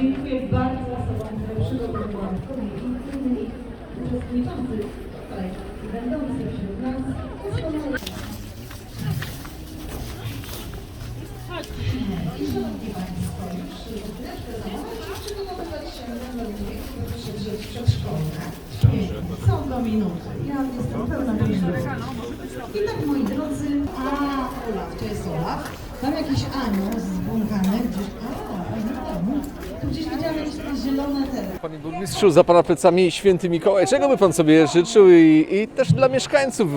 Dziękuję bardzo osobom, które przygotowują komisji uczestniczących będących wśród nas. Doskonale I szanowni Państwo, już chwileczkę za moment również przedszkolne. Są do minuty. Ja jestem pełna do minuty. I tak moi drodzy, a Olaf, to jest Olaf. Tam jakiś anioł zbłąkany gdzieś. A, tu gdzieś widziałem jakieś zielone te. Panie burmistrzu, za pana plecami święty Mikołaj. Czego by pan sobie życzył i, i też dla mieszkańców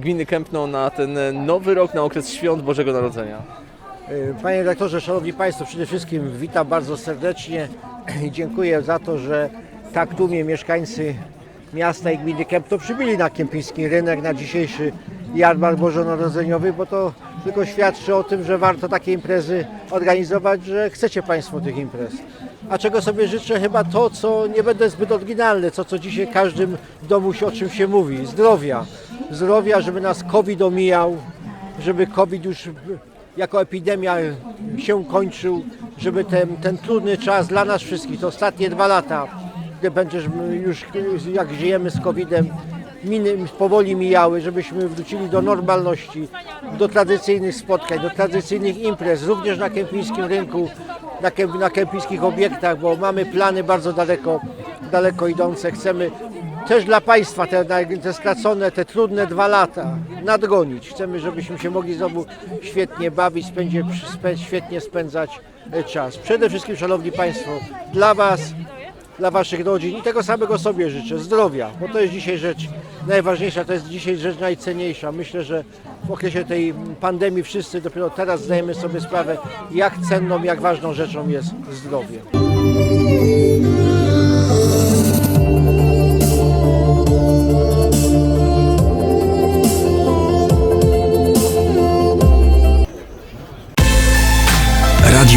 gminy Kępno na ten nowy rok, na okres świąt Bożego Narodzenia? Panie redaktorze, szanowni państwo, przede wszystkim witam bardzo serdecznie i dziękuję za to, że tak tłumie mieszkańcy miasta i gminy Kępno przybili na kępiński rynek na dzisiejszy jarmark bożonarodzeniowy, bo to tylko świadczy o tym, że warto takie imprezy organizować, że chcecie państwo tych imprez. A czego sobie życzę? Chyba to, co nie będę zbyt oryginalny, co co dzisiaj każdym domu się, o czym się mówi. Zdrowia. Zdrowia, żeby nas COVID omijał, żeby COVID już jako epidemia się kończył, żeby ten, ten trudny czas dla nas wszystkich, te ostatnie dwa lata, gdy będziesz już jak żyjemy z COVID-em, miny, powoli mijały, żebyśmy wrócili do normalności, do tradycyjnych spotkań, do tradycyjnych imprez, również na kępińskim rynku, na, kęp, na kępińskich obiektach, bo mamy plany bardzo daleko, daleko idące. Chcemy też dla Państwa te, te stracone, te trudne dwa lata nadgonić. Chcemy, żebyśmy się mogli znowu świetnie bawić, spędzie, spę, świetnie spędzać e, czas. Przede wszystkim, Szanowni Państwo, dla Was, dla Waszych rodzin i tego samego sobie życzę, zdrowia, bo to jest dzisiaj rzecz najważniejsza, to jest dzisiaj rzecz najcenniejsza. Myślę, że w okresie tej pandemii wszyscy dopiero teraz zdajemy sobie sprawę, jak cenną, jak ważną rzeczą jest zdrowie.